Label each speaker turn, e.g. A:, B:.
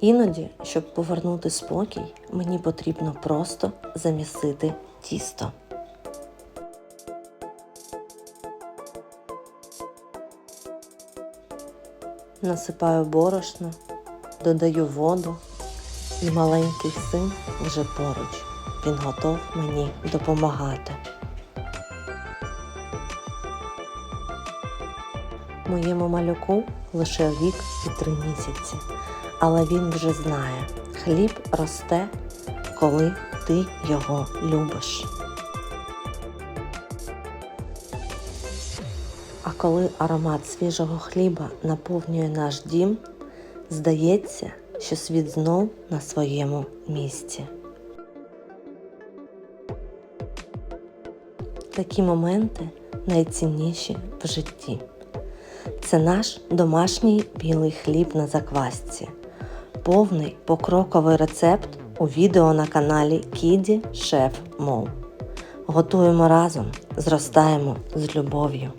A: Іноді, щоб повернути спокій, мені потрібно просто замісити тісто. Насипаю борошно, додаю воду, і маленький син вже поруч. Він готов мені допомагати. Моєму малюку лише рік і три місяці, але він вже знає, хліб росте, коли ти його любиш. А коли аромат свіжого хліба наповнює наш дім, здається, що світ знов на своєму місці. Такі моменти найцінніші в житті. Це наш домашній білий хліб на заквасці. Повний покроковий рецепт у відео на каналі Кіді Шеф Мов. Готуємо разом, зростаємо з любов'ю.